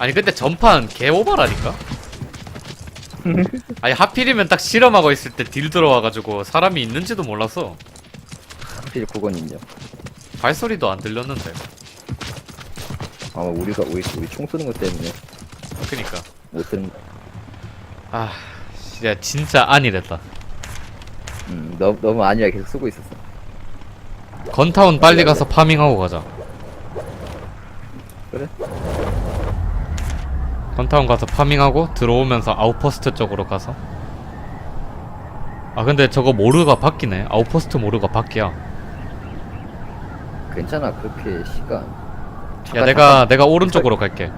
아니 근데 전판 개 오버라니까? 아니 하필이면 딱 실험하고 있을 때 딜 들어와가지고 사람이 있는지도 몰랐어 하필 그건 인정. 발소리도 안 들렸는데 아마 우리가 우리 우리 총 쏘는 것 때문에 그니까 못 쓰는. 거. 아 야, 진짜 안이랬다 음 너무 너무 아니야 계속 쓰고 있었어. 건타운 빨리 가서 파밍하고 가자 그래? 건타운 가서 파밍하고 들어오면서 아웃포스트 쪽으로 가서. 아 근데 저거 모르가 바뀌네. 아웃포스트 모르가 바뀌야 괜찮아 그렇게 시간. 야 잠깐, 내가 잠깐. 내가 오른쪽으로 갈게.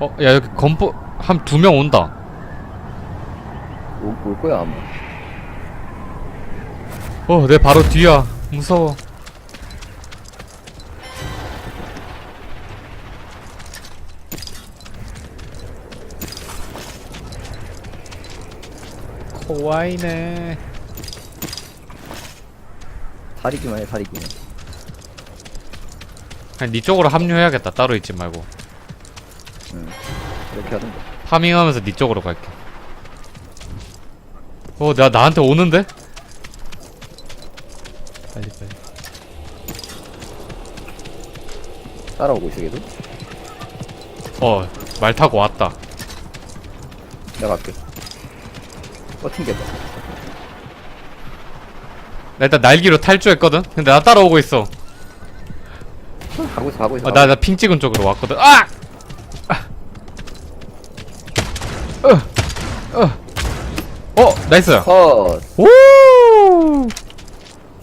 어 야 여기 건포 한 두 명 온다. 올, 올 거야 아마. 어내 바로 뒤야. 무서워 코와이네 살이기만 해 살이기만. 그냥 니 쪽으로 합류해야겠다 따로 있지 말고 응. 그렇게 하던가. 파밍하면서 니 쪽으로 갈게 어 나 나한테 오는데? 빨리 빨리 따라오고 있어 걔도. 어 말 타고 왔다 내가 갈게. 어 튕겼다. 나 일단 날기로 탈주했거든? 근데 나 따라오고 있어 가고 있어 가고 있어. 어, 나, 나 핑 찍은 쪽으로 왔거든. 아! 아! 어! 어! 어! 나이스! 컷. 오!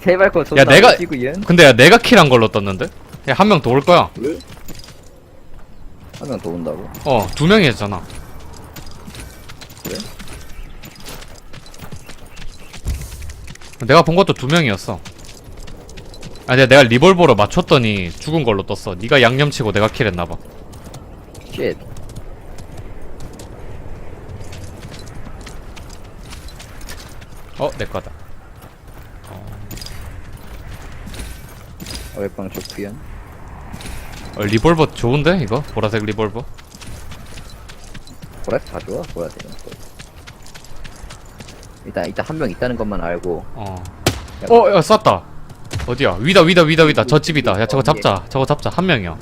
세발코 존나 야, 내가- 얘는 근데 야, 내가 킬한 걸로 떴는데? 야, 한 명 더 올 거야. 왜? 한명 더 온다고? 어, 두 명이었잖아. 그래? 내가 본 것도 두 명이었어. 아니, 내가 리볼버로 맞췄더니 죽은 걸로 떴어. 네가 양념치고 내가 킬했나봐. 쉣. 어, 내 거다. 어획방 좋구연. 어, 리볼버 좋은데, 이거? 보라색 리볼버? 보라색 다 좋아 보라색은. 일단 일단 한 명 있다는 것만 알고. 어. 어, 야, 쐈다. 어디야? 위다, 위다, 위다, 위다. 저 집이다. 야, 저거 잡자. 저거 잡자. 한 명이야.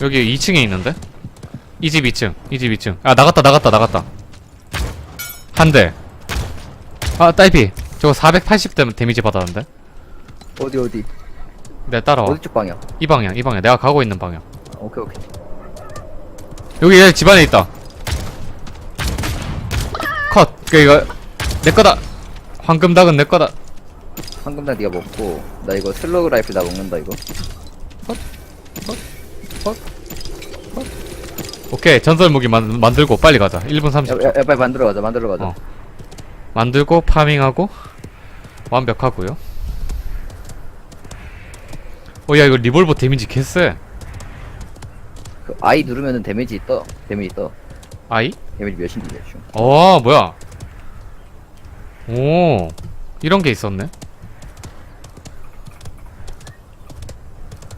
여기 2층에 있는데? 이 집 2층. 이 집 2층. 아, 나갔다, 나갔다, 나갔다. 한 대. 아, 딸피. 저거 480 데, 데미지 받았는데? 어디 어디 내가 따라와. 어디 쪽 방향? 이 방향, 이 방향. 내가 가고 있는 방향. 오케이 오케이. 여기 얘 집 안에 있다. 컷. 그, 이거, 내 거다. 황금 닭은 내 거다. 황금 닭 네가 먹고 나 이거 슬러그 라이플 나 먹는다 이거. 오케이. 전설 무기 만, 만들고 빨리 가자. 1분 30초. 야, 야, 야 빨리 만들어 가자 만들어 가자. 어. 만들고 파밍하고 완벽하고요. 어, 야, 이거 리볼버 데미지 개쎄. 그 I 누르면은 데미지 떠. 데미지 떠. 아이? 데미지 몇인지 대충. 어, 뭐야. 오, 이런 게 있었네.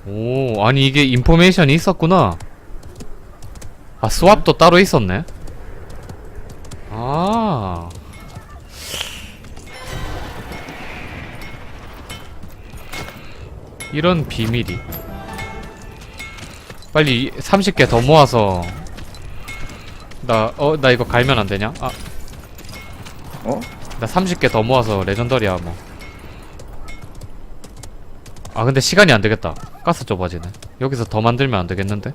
오, 아니, 이게 인포메이션이 있었구나. 아, 스왑도 따로 있었네. 아. 이런 비밀이. 빨리 30개 더 모아서 나, 어, 나 이거 갈면 안 되냐? 아, 어? 나 30개 더 모아서 레전더리야, 뭐. 아, 근데 시간이 안 되겠다. 가스 좁아지네. 여기서 더 만들면 안 되겠는데?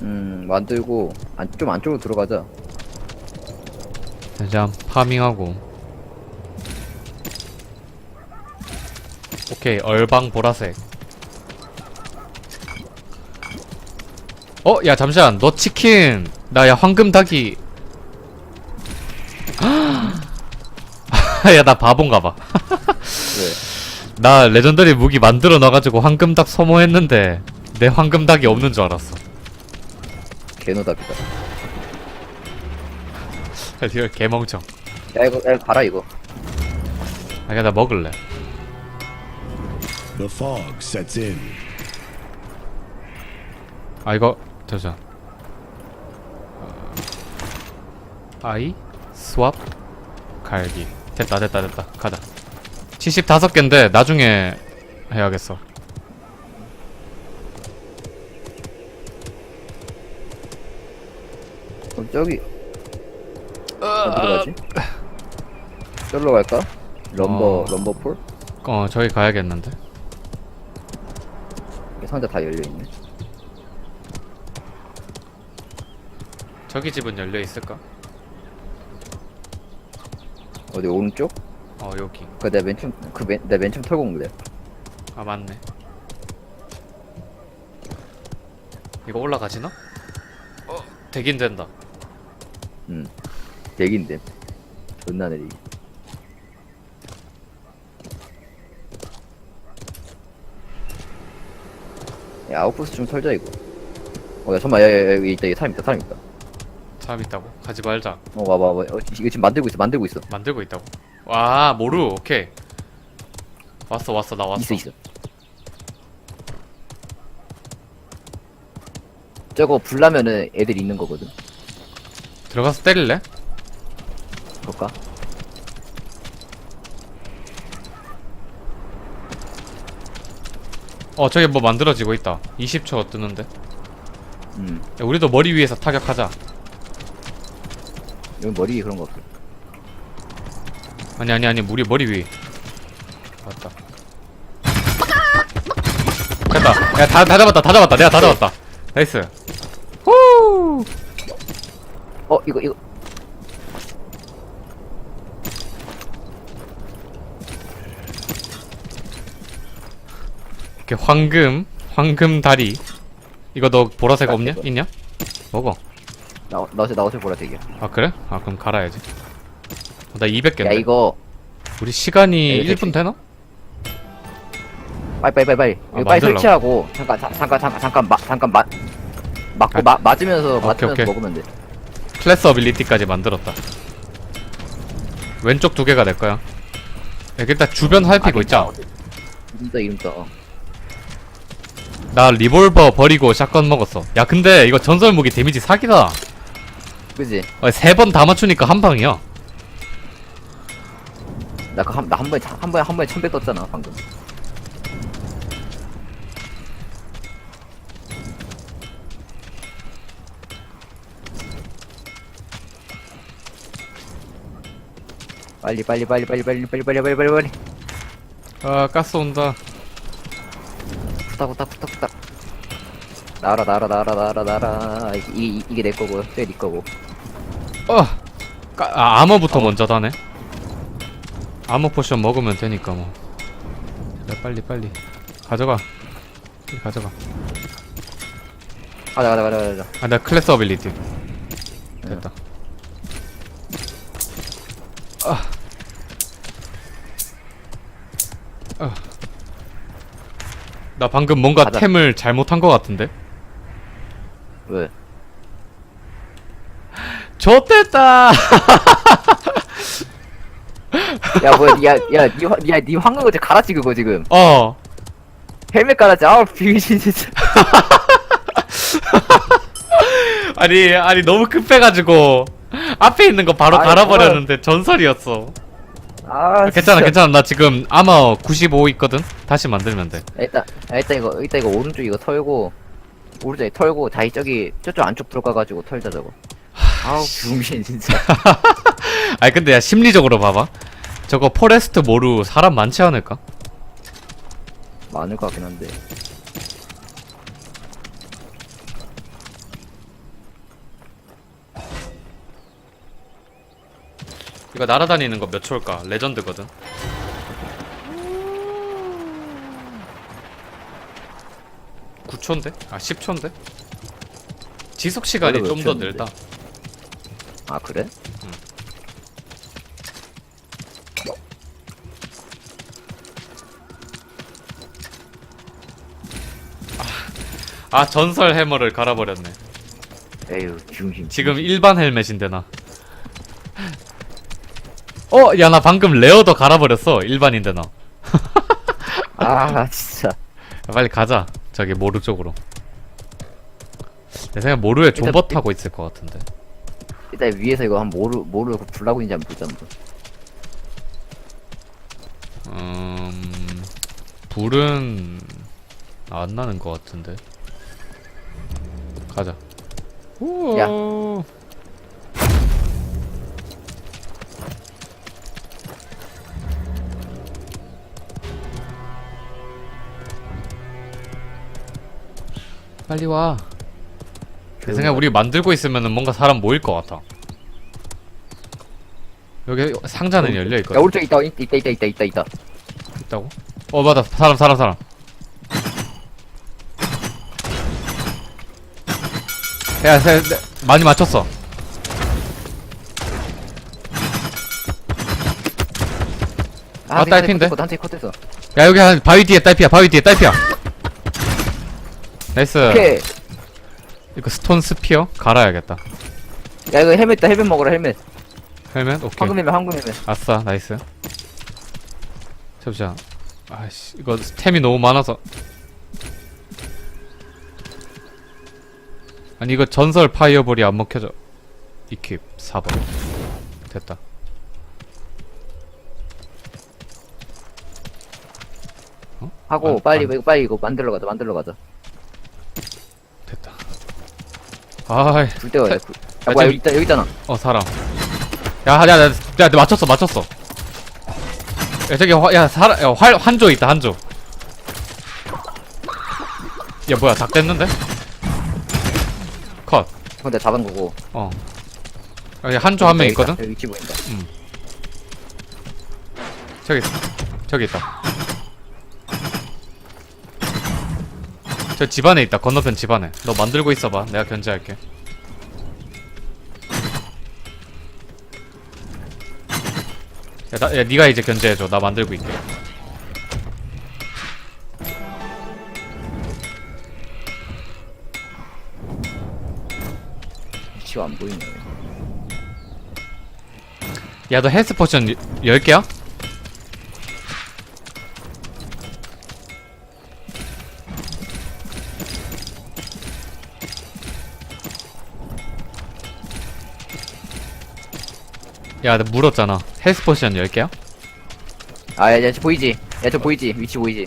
음 만들고 안, 좀 안쪽으로 들어가자. 이제 한 파밍하고. 오케이, 얼방 보라색. 어, 야, 잠시만. 너 치킨. 나, 야, 황금 닭이. 야, 나 바본가 봐. 왜? 나 레전더리 무기 만들어 놔가지고 황금 닭 소모했는데 내 황금 닭이 없는 줄 알았어. 개노답이다. 이거 개멍청. 야 이거 야 이거 봐라 이거. 아, 그냥 나 먹을래. The fog sets in. 아 이거 잠시만 어, 아이 스왑 갈기 됐다 됐다 됐다 가자 75개인데 나중에 해야겠어 그럼 저기 어디로 가지? 저기로 갈까? 럼버 어. 럼버폴? 어 저기 가야겠는데 상자 다 열려 있네. 저기 집은 열려 있을까? 어디 오른쪽? 어 여기 그 내가 맨 처음 그내맨 처음 털고 온 거래. 아 맞네 이거 올라가지나? 어 되긴 된다 응. 대기인데. 존나 느리. 야 아웃포스 좀 털자 이거. 어야 잠깐만 야야 여기 있다 여기 사람 있다 사람 있다. 사람 있다고? 가지 말자 어 와봐 와봐 어, 이거 지금 만들고 있어 만들고 있어. 만들고 있다고 와 모루 오케이 왔어 왔어 나 왔어 있어 있어. 저거 불나면은 애들 있는 거거든. 들어가서 때릴래? 볼까? 어 저기 뭐 만들어지고 있다 20초 뜨는데 음. 야, 우리도 머리 위에서 타격하자 여기 머리 그런 거 없어. 아니 아니 아니 우리 머리 위 맞다. 됐다. 야다 다 잡았다 다 잡았다. 내가 다 잡았다. 나이스. 후! 어 이거 이거. 이렇게 황금 황금 다리. 이거 너 보라색 없냐? 이거. 있냐? 먹어 나 나 어제 나 어제 보라 되게. 아 그래? 아 그럼 갈아야지 어, 나 200개인데 야 이거 우리 시간이 야, 이거 1분 되나? 빨리 빨리 빨리 빨리 아, 이거 빨리 만들라고? 설치하고 잠깐 자, 잠깐 잠깐 잠깐 마, 잠깐 맞 맞고 아, 마, 맞으면서 오케이, 맞으면서 오케이. 먹으면 돼. 클래스 어빌리티까지 만들었다 왼쪽 두 개가 내 거야 야, 일단 주변 살피고 있자 이름 떠 이름 떠. 어. 나 리볼버 버리고 샷건 먹었어 야 근데 이거 전설 무기 데미지 사기다 그지? 세 번 다 맞추니까 한 방이야. 나그한나한 번에 차- 한 번에 한 번에 천백 떴잖아 방금. 빨리 빨리 빨리 빨리 빨리 빨리 빨리 빨리 빨리 빨리. 아 가스 온다. 후딱 후딱 후딱 후딱 나라 나라 나라 나라 나라. 이, 이, 이게 내 거고 쟤네 거고 어! 까, 아, 아머부터 먼저 다네 아머 포션 먹으면 되니까 뭐 그래 빨리 빨리 가져가 빨리 가져가 가자 가자 가자 가자 아 나 클래스 어빌리티 됐다 아. 아. 나 방금 뭔가 가자. 템을 잘못한 것 같은데? 왜? 좋됐다! 야 뭐야 야야니야니 황금 어제 갈았지 그거 지금 어. 헬멧 갈았지 아우 비신 진짜 아니, 아니, 너무 급해가지고. 앞에 있는 거 바로 아이, 갈아버렸는데 전설이었어. 아 괜찮아, 진짜. 괜찮아. 나 지금 아마 95 있거든? 다시 만들면 돼. 일단 아, 일단 이거 일단 이거 오른쪽 이거 털고 오른쪽에 털고 다시 저기 저쪽 안쪽 들어가가지고 털자 저거 아우 비신 진짜 아니, 근데 야, 심리적으로 봐봐. 저거 포레스트 모루 사람 많지 않을까? 많을 것 같긴 한데 이거 날아다니는 거 몇 초일까? 레전드거든. 구초인데아 10초인데? 지속 시간이 원래 좀몇더 초였는데? 늘다. 아 그래? 아, 전설 해머를 갈아버렸네. 에휴 비신 지금 일반 헬멧인데 나. 어, 야 나 방금 레어도 갈아버렸어. 일반인데 나. 아 진짜 야, 빨리 가자. 저기 모루 쪽으로. 내 생각에 모루에 일단- 존버 타고 있을 것 같은데. 일단 위에서 이거 한 뭐로 뭐로 불나고 있는지 한번 보자 한번. 음, 불은 안 나는 것 같은데. 가자. 우와. 야. 빨리 와. 내 생각에 우리 만들고 있으면은 뭔가 사람 모일 것 같아. 여기 상자는 열려 야 있거든. 오른쪽 있다 있다 있다 있다 있다 있다 있다. 있다고? 어 맞아 사람 사람 사람. 야, 야, 야, 많이 맞췄어. 아, 딸핀데? 한테 컷했어. 야 여기 한 바위 뒤에 딸피야 바위 뒤에 딸피야. 나이스. 오케이. 이거 스톤 스피어 갈아야겠다. 야 이거 헬멧 있다 헬멧 먹어라 헬멧. 헬멧 오케이. 황금 헬멧 황금 헬멧. 아싸 나이스. 잠시만. 아씨 이거 템이 너무 많아서. 아니 이거 전설 파이어볼이 안 먹혀져. 이킵 4번. 됐다. 하고 안- 빨리 안- 이거 빨리 이거 만들러 가자 만들러 가자. 됐다. 아이 불 때가 야, 자, 야 뭐야 지금- 여기 있다 여기 있잖아. 어 사람. 야야야 야, 맞췄어 맞췄어. 야 저기 화, 야 사람 야, 활 한조 있다 한조. 야 뭐야 닭 됐는데? 컷어 그건 내가 잡은 거고. 여기 한조 한 명 여기 있다. 있거든? 여기 위치 보인다. 저기 저기 있다 저 집안에 있다. 건너편 집안에. 너 만들고 있어봐. 내가 견제할게. 야, 나, 야 니가 이제 견제해줘. 나 만들고 있게. 위치가 안 보이네. 야 너 헬스 포션 10개야? 야, 나 물었잖아. 헬스 포션 10개야? 아야 저 보이지? 야 저 보이지? 위치 보이지?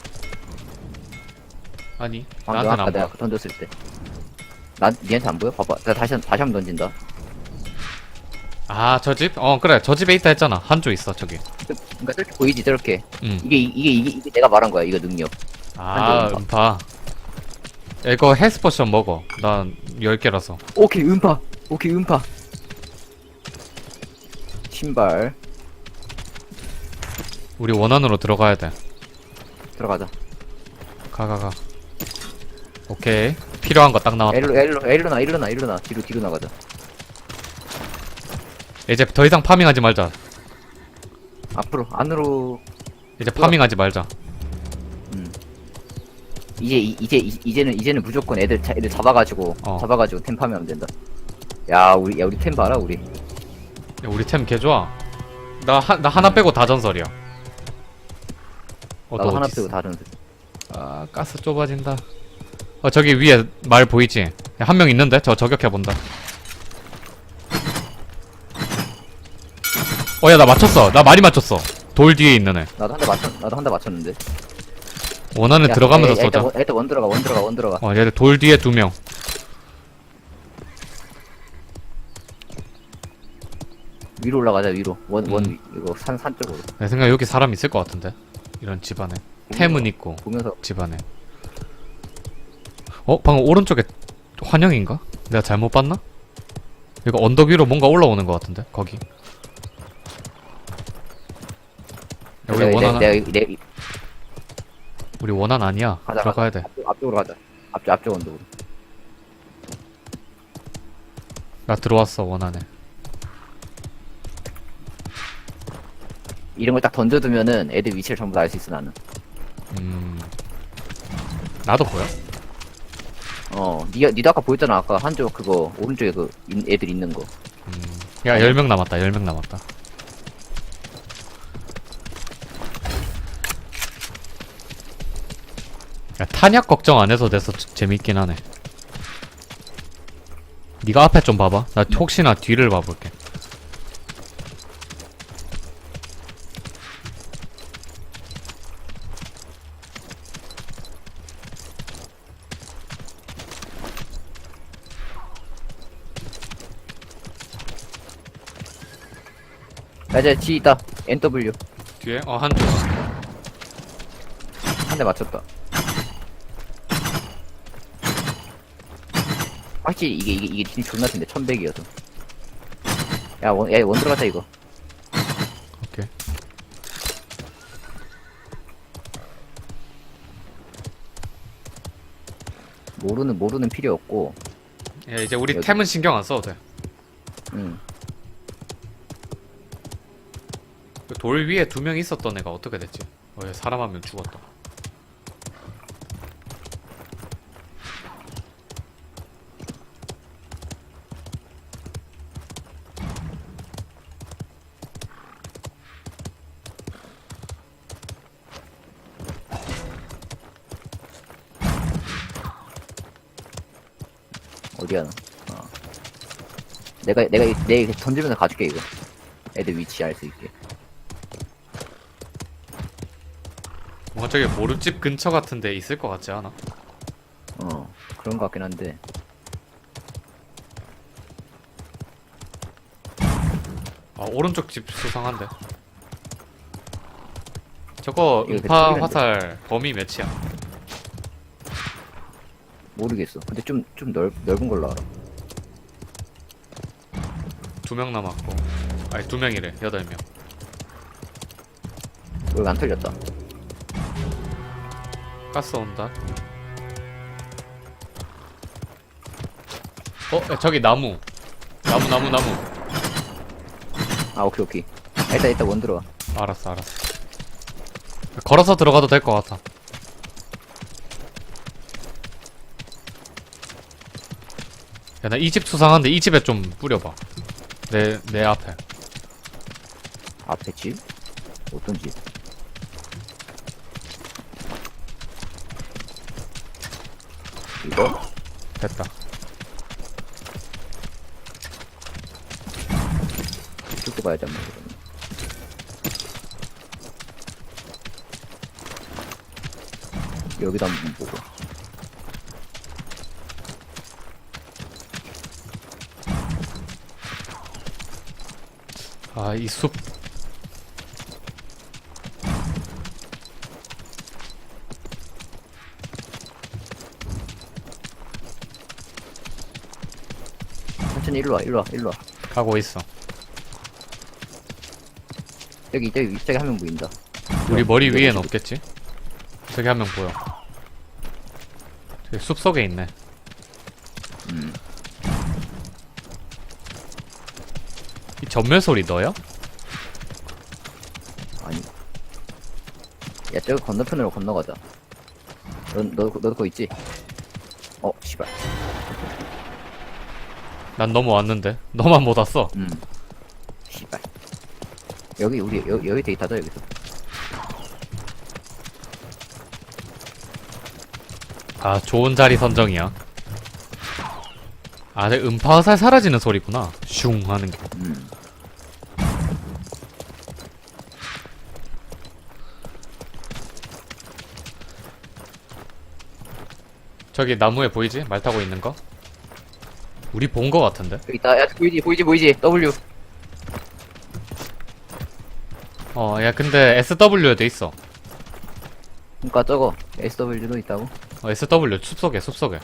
아니, 방금 나한테는 아까 안 내가 보여. 던졌을 때. 난 니한테 안 보여? 봐봐. 내가 다시 한- 다시 한 번 던진다. 아, 저 집? 어, 그래. 저 집에 있다 했잖아. 한 조 있어, 저기. 그러니까 저렇게 보이지 저렇게. 응. 이게 이- 이게 이게, 이게 내가 말한 거야 이거 능력. 아, 한조 음파. 야, 이거 헬스 포션 먹어. 난 10개라서. 오케이 음파. 오케이 음파. 신발 우리 원안으로 들어가야 돼. 들어가자. 가, 가, 가. 오케이. 필요한 거 딱 나왔다. 일로 일로 일로 나 일로 나 일로 나 뒤로 뒤로 나가자. 이제 더 이상 파밍하지 말자. 앞으로 안으로 이제 파밍하지 말자. 이제 이- 이제 이- 이제는 이제는 무조건 애들 자, 애들 잡아가지고 어. 잡아가지고 템 파면 된다. 야 우리 야 우리 템 봐라 우리. 야, 우리 템 개 좋아. 나, 하, 나 하나 빼고 다 전설이야. 어, 나도 너 하나 어디 빼고 있어? 다 전세. 아, 가스 좁아진다. 어, 저기 위에 말 보이지? 한 명 있는데? 저 저격해본다. 어, 야, 나 맞췄어. 나 많이 맞췄어. 돌 뒤에 있는 애. 나도 한 대 맞췄 나도 한 대 맞췄는데. 원하는 야, 들어가면서 야, 야, 쏘자. 일단, 원- 일단 원 들어가 원 들어가 원 들어가. 어, 얘들 돌 뒤에 두 명. 위로 올라가자 위로 원원 음. 이거 산 산 쪽으로 내 생각 에 여기 사람 있을 것 같은데. 이런 집안에. 템은 있고, 보면서 집안에. 어, 방금 오른쪽에 환영인가? 내가 잘못 봤나? 이거 언덕 위로 뭔가 올라오는 것 같은데, 거기. 야, 우리 내가- 원한, 내가, 내가, 내가 우리 원한 아니야. 가자, 들어가야 돼. 앞쪽, 앞쪽으로 가자. 앞쪽 앞쪽 언덕으로. 나 들어왔어, 원한에. 이런 걸 딱 던져두면은 애들 위치를 전부 다 알 수 있어 나는. 음. 나도 보여? 어, 니가 니도 아까 보였잖아 아까 한쪽 그거 오른쪽에 그 인- 애들 있는 거. 음. 야, 10명 남았다, 10명 남았다. 야, 탄약 걱정 안 해서 돼서 재밌긴 하네. 네가 앞에 좀 봐봐. 나 혹시나 뒤를 봐볼게. 야, 이제 G 있다. NW. 뒤에? 어, 한 대. 한대 맞췄다. 확실히 이게, 이게, 이게 딜 존나 센데, 1100이어서. 야, 원, 야, 원 들어가자, 이거. 오케이. 모르는, 모르는 필요 없고, 야, 이제 우리 여기. 템은 신경 안 써도 돼. 돌 위에 두 명 있었던 애가 어떻게 됐지? 어, 얘 사람 한 명 죽었다. 어디야, 너? 어. 내가, 내가, 이- 내가 던지면서 가줄게, 이거. 애들 위치 알 수 있게. 뭔가 저기 모름집 근처 같은 데 있을 것 같지 않아? 어, 그런 것 같긴 한데. 아, 오른쪽 집 수상한데. 저거 이거 음파 그 화살 범위 몇이야? 모르겠어. 근데 좀, 좀 넓, 넓은 걸로 알아. 두 명 남았고. 아니, 두 명이래. 여덟 명. 여기 안 털렸다. 가스 온다. 어, 야, 저기 나무. 나무, 나무, 나무. 아, 오케이, 오케이. 아, 일단, 일단 원 들어와. 알았어, 알았어. 걸어서 들어가도 될 것 같아. 야, 나 이 집 수상한데 이 집에 좀 뿌려봐. 내, 내 앞에. 앞에 집? 어떤 집? 이거? 됐다. 이쪽도 봐야지, 한번. 그러면. 여기도 한번 보고. 아, 이 숲. 천천히 일로 와, 일로 와, 일로 와. 가고 있어. 저기, 저기, 저기 한명 보인다. 우리 머리 여기 위엔 집- 없겠지? 저기 한 명 보여. 저기 숲 속에 있네. 음. 이 전멸 소리 너야? 아니. 야, 저기 건너편으로 건너가자. 너, 너, 너도 거 있지? 난 넘어왔는데. 너만 못 왔어. 음. 씨발. 여기, 우리, 여, 여기 데이터다, 여기서. 아, 좋은 자리 선정이야. 아, 내 음파 화살 사라지는 소리구나. 슝 하는 게. 음. 저기 나무에 보이지? 말 타고 있는 거? 우리 본 거 같은데? 여기 있다. 야, 보이지, 보이지, 보이지. W. 어, 야, 근데 SW에 돼 있어. 그니까 저거. SW도 있다고? 어, SW 숲속에, 숲속에.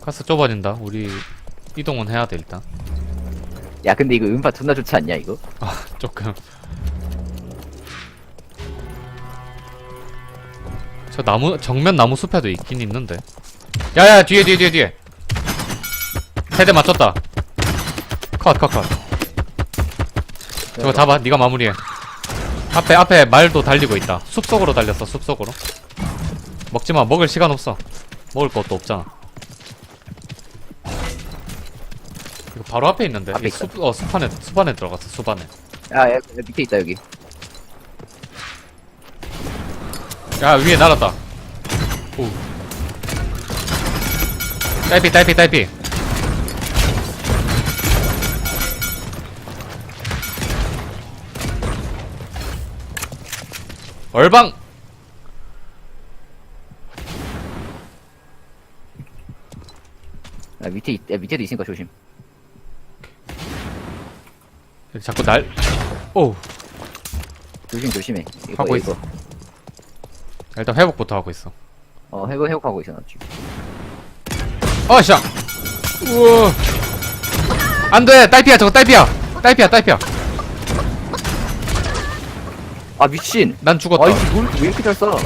가스 좁아진다. 우리 이동은 해야 돼, 일단. 야, 근데 이거 음파 존나 좋지 않냐, 이거? 조금. 저 나무, 정면 나무 숲에도 있긴 있는데. 야야, 뒤에, 뒤에, 뒤에, 뒤에. 세대 맞췄다. 컷, 컷, 컷. 저거 잡아, 네가 마무리해. 앞에, 앞에 말도 달리고 있다. 숲속으로 달렸어, 숲속으로. 먹지마, 먹을 시간 없어. 먹을 것도 없잖아. 이거 바로 앞에 있는데. 앞에 이 숲, 어, 숲 안에, 숲 안에 들어갔어, 숲 안에. 야, 야, 야, 밑에 있다, 여기. 야 위에 날았다 오 딸피 딸피 딸피 얼방 야, 밑에, 있- 야, 밑에도 있으니까 조심. 자꾸 날 오 조심, 조심해. 이거, 하고. 있어. 일단 회복부터 하고 있어 어, 회복, 회복하고 있어, 나 지금. 어샤 우와. 안돼. 딸피야 저거 딸피야. 딸피야 딸피야. 아, 미친! 난 죽었다. 아, 이뭘 왜 이렇게 잘 쏴?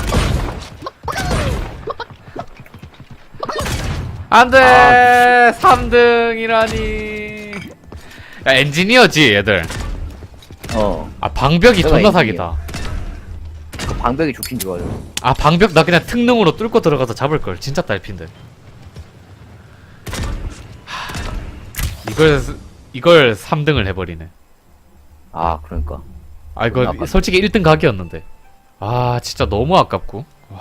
안돼. 아, 3등이라니. 야 엔지니어지 얘들. 어. 아 방벽이 내가 존나. 사기다. 그 방벽이 좋긴 좋아요. 아 방벽 나 그냥 특능으로 뚫고 들어가서 잡을걸. 진짜 딸핀데 이걸 이걸 3등을 해버리네 아, 그러니까. 아 이거. 솔직히 1등 각이었는데 아 진짜 너무 아깝고 와